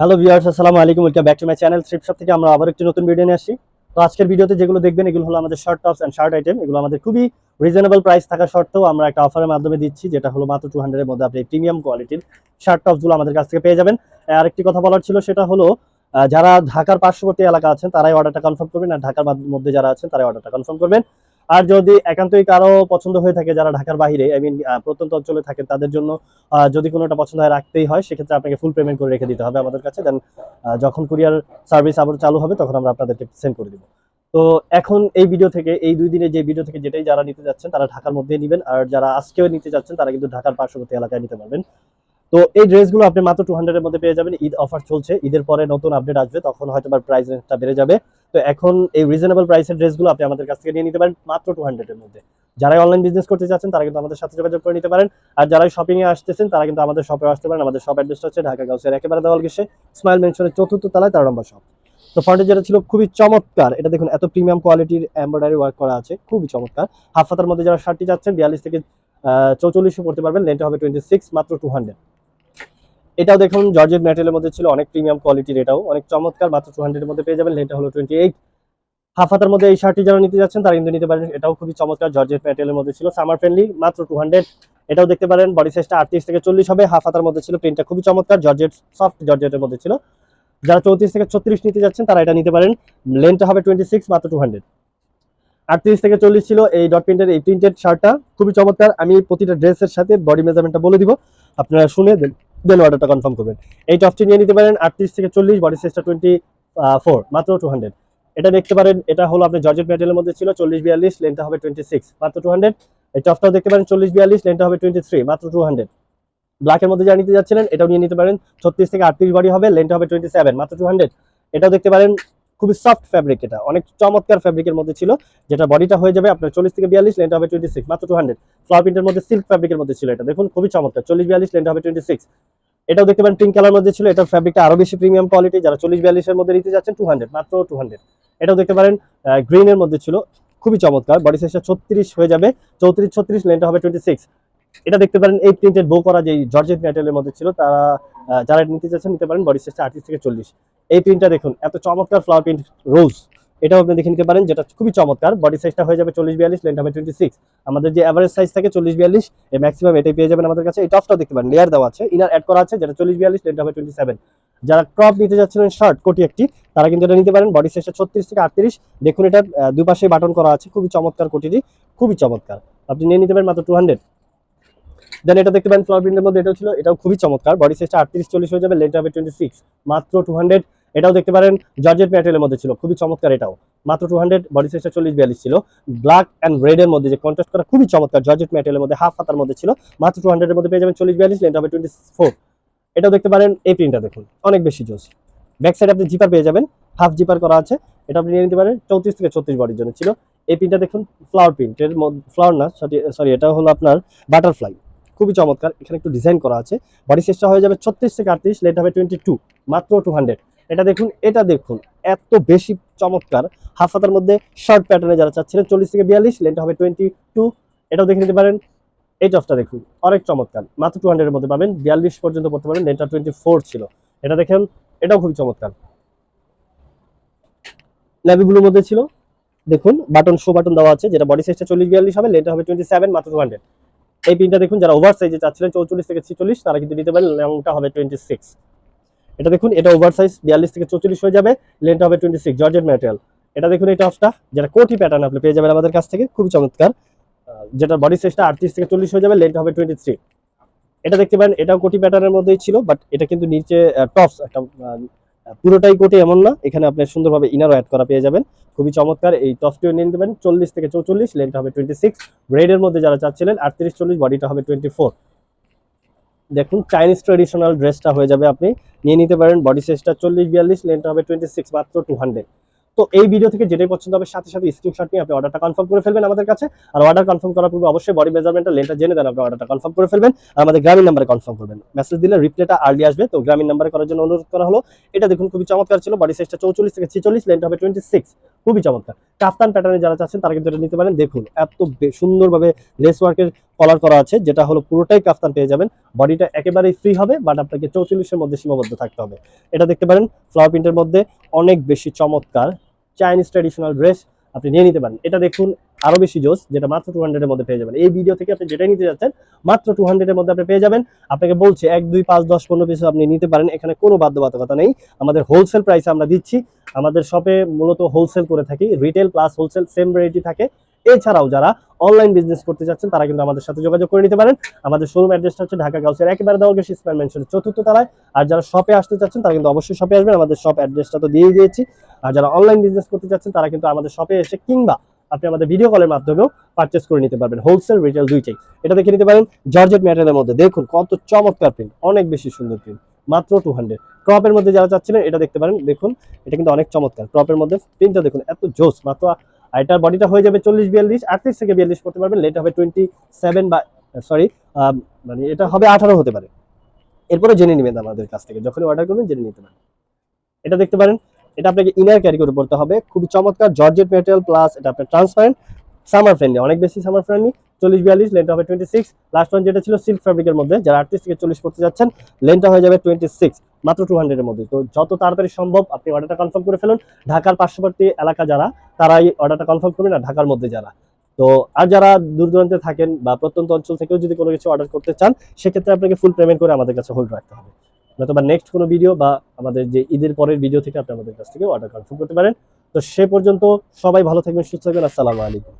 Hello viewers আসসালামু আলাইকুম। Welcome back to my channel trip shop থেকে আমরা আবার একটি নতুন ভিডিও নিয়ে আসছি। তো আজকের ভিডিওতে যেগুলো দেখবেন, এগুলো হলো আমাদের short tops and shirt item এগুলো আমাদের খুবই রিজনেবল প্রাইস থাকা সত্ত্বেও আমরা একটা অফারের মাধ্যমে দিচ্ছি, যেটা হলো মাত্র টু হান্ড্রেডের মধ্যে আপনি প্রিমিয়াম কোয়ালিটির শার্ট টপসগুলো আমাদের কাছ থেকে পেয়ে যাবেন। আর আরেকটি কথা বলার ছিল, সেটা হলো যারা ঢাকার পার্শ্ববর্তী এলাকা আছেন, তারাই অর্ডারটা কনফার্ম করবেন। আর ঢাকার মধ্যে যারা আছেন, তারাই অর্ডারটা কনফার্ম করবেন। আর যদি একান্তই কারও পছন্দ হয়ে থাকে যারা ঢাকার বাইরে আই মিন প্রত্যন্ত অঞ্চলে থাকেন, তাদের জন্য যদি কোনোটা পছন্দ হয়, রাখতেই হয়, সেক্ষেত্রে আপনাকে ফুল পেমেন্ট করে রেখে দিতে হবে আমাদের কাছে। দেন যখন কুরিয়ার সার্ভিস আবার চালু হবে, তখন আমরা আপনাদেরকে সেন্ড করে দিব। তো এখন এই ভিডিও থেকে, এই দুই দিনে যে ভিডিও থেকে যেটাই যারা নিতে যাচ্ছেন, তারা ঢাকার মধ্যে নেবেন। আর যারা আজকেও নিতে যাচ্ছেন, তারা কিন্তু ঢাকার পার্শ্ববর্তী এলাকায় নিতে পারবেন। তো এই ড্রেসগুলো আপনি মাত্র টু হান্ড্রেডের মধ্যে পেয়ে যাবেন। ঈদ অফার চলছে। ঈদের পরে নতুন আপডেট আসবে, তখন হয়তো প্রাইস রেঞ্জটা বেড়ে যাবে। তো এখন এই রিজনেবল প্রাইসের ড্রেসগুলো আপনি আমাদের কাছ থেকে নিয়ে নিতে পারেন মাত্র টু হান্ড্রেডের মধ্যে। যারা অনলাইন বিজনেস করতে চাচ্ছেন, তারা কিন্তু আমাদের সাথে যোগাযোগ করে নিতে পারেন। আর যারা শপিং এ আসতেছেন, তারা কিন্তু আমাদের শপে আসতে পারেন। আমাদের শপ অ্যাড্রেসটা হচ্ছে ঢাকা গাউসের একেবারে দেওয়াল গেছে স্মাইল মেনশনের চতুর্থ তলায় তেরো নম্বর শপ তো ফ্রন্টে যেটা ছিল খুবই চমৎকার, এটা দেখুন এত প্রিমিয়াম কোয়ালিটির এমব্রয়ডারি ওয়ার্ক করা আছে, খুবই চমৎকার। হাফ হাতার মধ্যে যারা শার্টটি যাচ্ছেন বিয়াল্লিশ থেকে চৌচল্লিশও পড়তে পারবেন লেনটা হবে টোয়েন্টি সিক্স মাত্র টু হান্ড্রেড এটাও দেখুন জর্জেট ম্যাটেরিয়ালের মধ্যে ছিল অনেক প্রিমিয়াম কোয়ালিটির এটাও। অনেক চমৎকার, মাত্র টু হান্ড্রেডের মধ্যে পেয়ে যাবেন। লেনটা হলো টোয়েন্টি এইট হাফ হাতার মধ্যে এই শার্টটি যারা নিতে যাচ্ছেন, তারা কিন্তু নিতে পারেন। এটাও খুবই চমৎকার জর্জেট ম্যাটেরিয়ালের মধ্যে ছিল। সামার ফ্রেন্ডলি মাত্র টু হান্ড্রেড এটাও দেখতে পারেন বডি সাইজটা আটত্রিশ থেকে চল্লিশ হবে। হাফ হাতার মধ্যে ছিল প্রিন্টটা খুবই চমৎকার জর্জেট সফট জর্জেটের মধ্যে ছিল। যারা চৌত্রিশ থেকে ছত্রিশ নিতে যাচ্ছেন, তারা এটা নিতে পারেন। লেনটা হবে টোয়েন্টি সিক্স মাত্র টু হান্ড্রেড আটত্রিশ থেকে চল্লিশ ছিল এই ডট প্রিন্টের এই প্রিন্টেড শার্টটা। খুবই চমৎকার। আমি প্রতিটা ড্রেসের সাথে বডি মেজারমেন্টটা বলে দিব। আপনারা শুনে দেন অর্ডারটা কনফার্ম করবেন। এই টপটি নিয়ে নিতে পারেন আটত্রিশ থেকে চল্লিশ বডি সাইজটা টোয়েন্টি ফোর মাত্র টু হান্ড্রেড এটা দেখতে পারেন, এটা হলো আপনি জর্জেট ম্যাটেলের মধ্যে ছিল চল্লিশ বিয়াল্লিশ লেনটা হবে টোয়েন্টি সিক্স মাত্র টু হান্ড্রেড এই টপটাও দেখতে পারেন, চল্লিশ বিয়াল্লিশ লেনটা হবে টোয়েন্টি থ্রি মাত্র টু হান্ড্রেড ব্ল্যাকের মধ্যে যা নিতে যাচ্ছিলেন, এটাও নিয়ে নিতে পারেন, ছত্রিশ থেকে আটত্রিশ বডি হবে লেনটা হবে টোয়েন্টি সেভেন মাত্র টু হান্ড্রেড এটাও দেখতে পারেন খুবই সফট ফ্যাব্রিক এটা। অনেক চমৎকার ফ্যাব্রিকের মধ্যে ছিল, যেটা বডিটা হয়ে যাবে আপনার চল্লিশ থেকে বিয়াল্লিশ লেনটা হবে টোয়েন্টি সিক্স মাত্র টু হান্ড্রেড ফ্লাওয়ার প্রিন্টের মধ্যে সিল্ক ফ্যাব্রিকের মধ্যে ছিল এটা। দেখুন, খুবই চমৎকার। চল্লিশ বিয়াল্লিশ লেনটা হবে টোয়েন্টি সিক্স এটাও দেখতে পারেন পিঙ্ক কালার মধ্যে ছিল। এটার ফ্যাব্রিকটা আরও বেশি প্রিমিয়াম কোয়ালিটি যারা চল্লিশ বিয়াল্লিশের মধ্যে নিতে যাচ্ছেন টু হান্ড্রেড মাত্র টু হান্ড্রেড এটাও দেখতে পারেন গ্রিনের মধ্যে ছিল। খুবই চমৎকার। বডি সাইজটা ছত্রিশ হয়ে যাবে। চৌত্রিশ, ছত্রিশ লেনটা হবে টোয়েন্টি সিক্স এটা দেখতে পারেন, এই প্রিন্টেড বো করা যে জর্জেট ম্যাটেরিয়ালের মধ্যে ছিল, তারা যারা নিতে চাচ্ছেন নিতে পারেন বডি সাইজটা আটত্রিশ থেকে চল্লিশ। এই প্রিন্টটা দেখুন, এত চমৎকার ফ্লাওয়ার প্রিন্ট রোজ এটাও আপনি দেখে নিতে পারেন, যেটা খুবই চমৎকার। বডি সাইজটা হয়ে যাবে চল্লিশ বিয়াল্লিশ লেন্থ হবে টোয়েন্টি সিক্স আমাদের যে অ্যাভারেজ সাইজ থাকে চল্লিশ বিয়াল্লিশ, এই ম্যাক্সিমাম এটাই পেয়ে যাবেন আমাদের কাছে। এই টপটাও দেখতে পারেন লেয়ার দেওয়া আছে ইনার অ্যাড করা আছে, যেটা চল্লিশ বিয়াল্লিশ লেন্থ হবে টোয়েন্টি সেভেন যারা ক্রপ নিতে যাচ্ছিলেন শার্ট কোটি একটি, তারা কিন্তু এটা নিতে পারেন। বডি সাইজটা ছত্রিশ থেকে আটত্রিশ। দেখুন এটা দুপাশে বাটন করা আছে, খুবই চমৎকার কোটিটি, খুবই চমৎকার। আপনি নিয়ে নিতে পারেন মাত্র টু হান্ড্রেড দেন এটা দেখতে পারেন ফ্লাওয়ার প্রিন্টের মধ্যে এটা ছিল, এটাও খুবই চমৎকার। বডি সাইজটা আটত্রিশ, চল্লিশ হয়ে যাবে লেন্থ হবে টোয়েন্টি সিক্স মাত্র টু হান্ড্রেড এটাও দেখতে পারেন জর্জেট ম্যাটেরিয়ালের মধ্যে ছিল, খুবই চমৎকার এটাও। মাত্র টু হান্ড্রেড বডি সাইজটা চল্লিশ, বিয়াল্লিশ ছিল। ব্ল্যাক অ্যান্ড রেড এর মধ্যে যে কন্ট্রাস্ট করা খুবই চমৎকার জর্জেট ম্যাটেরিয়ালের মধ্যে হাফ হাতার মধ্যে ছিল, মাত্র টু হান্ড্রেডের মধ্যে পেয়ে যাবেন চল্লিশ, বিয়াল্লিশ লেন্থ হবে টোয়েন্টি ফোর এটাও দেখতে পারেন, এই প্রিন্টটা দেখুন, অনেক বেশি জোস। ব্যাক সাইডে আপনি জিপার পেয়ে যাবেন হাফ জিপার করা আছে। এটা আপনি নিয়ে নিতে পারেন, চৌত্রিশ থেকে ছত্রিশ বডির জন্য ছিল। এই প্রিন্টটা দেখুন ফ্লাওয়ার প্রিন্ট এর ফ্লাওয়ার না সরি এটা হলো আপনার বাটারফ্লাই খুবই চমৎকার। এখানে একটু ডিজাইন করা আছে। বডি সাইজটা হয়ে যাবে ছত্রিশ থেকে আটত্রিশ লেট হবে টোয়েন্টি টু মাত্র টু হান্ড্রেড এটা দেখুন এটা দেখুন, এত বেশি চমৎকার। হাফ হাতার মধ্যে শর্ট প্যাটার্নে যারা চাচ্ছিলেন চল্লিশ থেকে বিয়াল্লিশ লেনটা হবে টোয়েন্টি টু এটাও দেখে নিতে পারেন। এই টপটা দেখুন, অনেক চমৎকার। মাত্র টু হান্ড্রেডের মধ্যে পাবেন। বিয়াল্লিশ পর্যন্ত পড়তে পারেন লেনটা টোয়েন্টি ফোর ছিল। এটা দেখেন, এটাও খুবই চমৎকার। নেভি ব্লুর মধ্যে ছিল। দেখুন বাটন শো বাটন দেওয়া আছে, যেটা বডি সাইজটা চল্লিশ, বিয়াল্লিশ হবে লেনটা হবে টোয়েন্টি সেভেন মাত্র টু হান্ড্রেড এই পিনটা দেখুন, যারা ওভার সাইজে চাচ্ছিলেন চৌচল্লিশ থেকে ছিচল্লিশ, তারা কিন্তু নিতে পারেন লংটা হবে টোয়েন্টি সিক্স এটা দেখুন, এটা ওভার সাইজ বিয়াল্লিশ থেকে চৌচল্লিশ হয়ে যাবে লেনটা হবে টোয়েন্টি সিক্স জর্জেট ম্যাটেরিয়াল এটা দেখুন, এই টপটা যেটা কোটি প্যাটার্ন আপনি পেয়ে যাবেন আমাদের কাছ থেকে, খুবই চমৎকার। যেটা বডি সাইজটা আটত্রিশ থেকে চল্লিশ হয়ে যাবে লেনটা হবে টোয়েন্টি থ্রি এটা দেখতে পারেন, এটাও কোটি প্যাটার্নের মধ্যেই ছিল বাট এটা কিন্তু নিচে টপস একটা পুরোটাই কোটে এমন না, এখানে আপনি সুন্দরভাবে ইনারও অ্যাড করা পেয়ে যাবেন। খুবই চমৎকার, এই টপটিও নিয়ে নিতে পারেন চল্লিশ থেকে চৌচল্লিশ লেনটা হবে টোয়েন্টি সিক্স রেডের মধ্যে যারা চাচ্ছিলেন, আটত্রিশ, চল্লিশ বডিটা হবে টোয়েন্টি ফোর দেখুন চাইনিজ ট্রেডিশনাল ড্রেসটা হয়ে যাবে আপনি, নিয়ে নিতে পারেন বডি সাইজটা চল্লিশ, বিয়াল্লিশ লেনটা হবে টোয়েন্টি সিক্স মাত্র টু হান্ড্রেড তো এই ভিডিও থেকে যেটাই পছন্দ হবে, সাথে সাথে স্ক্রিনশট নিয়ে আপনি অর্ডারটা কনফার্ম করে ফেলবেন আমাদের কাছে। আর অর্ডার কনফার্ম করার পূর্বে অবশ্যই বডি মেজারমেন্টটা লেনটা জেনে দেন, আপনি অর্ডারটা কনফার্ম করে ফেলবেন। আর আমাদের গ্রামীণ নাম্বারে কনফার্ম করবেন। মেসেজ দিলে রিপ্লাইটা আর্লি আসবে। তো গ্রামীণ নাম্বারে করার জন্য অনুরোধ করা হলো। এটা দেখুন খুবই চমৎকার ছিল। বডি সাইজটা চৌচল্লিশ থেকে ছিচল্লিশ লেনটা হবে টোয়েন্টি সিক্স খুবই চমৎকার। কাফতান প্যাটার্নে যারা চাচ্ছেন, তারা কিন্তু এটা নিতে পারেন। দেখুন, এত সুন্দরভাবে লেস ওয়ার্কের কলার করা আছে, যেটা হলো পুরোটাই কাফতান পেয়ে যাবেন। বডিটা একেবারেই ফ্রি হবে বাট আপনাকে চৌচল্লিশের মধ্যে সীমাবদ্ধ থাকতে হবে। এটা দেখতে পারেন ফ্লাওয়ার প্রিন্টের মধ্যে অনেক বেশি চমৎকার চাইনিজ ট্র্যাডিশনাল ড্রেস আপনি নিয়ে নিতে পারেন। এটা দেখুন আরও বেশি জোস, যেটা মাত্র টু হান্ড্রেডের মধ্যে পেয়ে যাবেন। এই ভিডিও থেকে আপনি যেটাই নিতে যাচ্ছেন, মাত্র টু হান্ড্রেডের মধ্যে আপনি পেয়ে যাবেন। আপনাকে বলছে, এক, দুই, পাঁচ, দশ, পনেরো পিস আপনি নিতে পারেন। এখানে কোনো বাধ্যবাধকতা নেই। আমাদের হোলসেল প্রাইসে আমরা দিচ্ছি। আমাদের শপে মূলত হোলসেল করে থাকি। রিটেল প্লাস হোলসেল সেম রেটই থাকে। এছাড়াও যারা অনলাইন বিজনেস করতে চাচ্ছেন তারা কিন্তু আমাদের সাথে যোগাযোগ করে নিতে পারেন। আমাদের শোরুম অ্যাড্রেসটা হচ্ছে ঢাকা গাউসের একেবারে দেওয়ালকে শিসম্যান মেনশনের চতুর্থ তলায়। আর যারা শপে আসতে চাচ্ছেন, তারা কিন্তু অবশ্যই শপে আসবেন। আমাদের শপ অ্যাড্রেসটা তো দিয়ে দিয়েছি। আর যারা অনলাইন বিজনেস করতে চাচ্ছেন, তারা কিন্তু আমাদের শপে এসে কিংবা আপনি আমাদের ভিডিও কলের মাধ্যমেও পারচেস করে নিতে পারবেন। হোলসেল রিটেল দুইটাই। এটা দেখে নিতে পারেন জর্জেট ম্যাটেরিয়ালের মধ্যে। দেখুন কত চমৎকার প্রিন্ট অনেক বেশি সুন্দর প্রিন্ট মাত্র টু হান্ড্রেড ক্রপের মধ্যে যারা চাচ্ছিলেন, এটা দেখতে পারেন। দেখুন, এটা কিন্তু অনেক চমৎকার। ক্রপের মধ্যে প্রিন্টটা দেখুন, এত জোস, মাত্র আর এটার বডিটা হয়ে যাবে চল্লিশ বিয়াল্লিশ, আটত্রিশ থেকে বিয়াল্লিশ করতে পারবেন। লেট হবে টোয়েন্টি সেভেন বা সরি মানে এটা হবে আঠারো হতে পারে। এরপরে জেনে নেবেন আমাদের কাছ থেকে। যখনই অর্ডার করবেন, জেনে নিতে পারেন। এটা দেখতে পারেন, এটা আপনাকে ইনার ক্যারি করে পড়তে হবে। খুবই চমৎকার জর্জেট মেটেরিয়াল প্লাস এটা আপনার ট্রান্সপারেন্ট সামার ফ্রেন্ডলি অনেক বেশি সামার ফ্রেন্ডলি চল্লিশ বিয়াল্লিশ লেনটা হবে টোয়েন্টি সিক্স লাস্ট ওয়ান যেটা ছিল সিল্ক ফ্যাব্রিকের মধ্যে। যারা আটত্রিশ থেকে চল্লিশ করতে যাচ্ছেন লেনটা হয়ে যাবে টোয়েন্টি সিক্স মাত্র টু হান্ড্রেডের মধ্যে। তো যত তাড়াতাড়ি সম্ভব আপনি অর্ডারটা কনফার্ম করে ফেলুন। ঢাকার পার্শ্ববর্তী এলাকা যারা, তারাই অর্ডারটা কনফার্ম করবেন, আর ঢাকার মধ্যে যারা। তো আর যারা দূর দূরান্তে থাকেন বা প্রত্যন্ত অঞ্চল থেকেও যদি কোনো কিছু অর্ডার করতে চান, সেক্ষেত্রে আপনাকে ফুল পেমেন্ট করে আমাদের কাছে হোল্ড রাখতে হবে। নতুবা নেক্সট কোনো ভিডিও বা আমাদের যে ঈদের পরের ভিডিও থেকে আপনি আমাদের কাছ থেকে অর্ডার কনফার্ম করতে পারেন। তো সে পর্যন্ত সবাই ভালো থাকবেন, সুস্থ থাকবেন। আসসালামু আলাইকুম।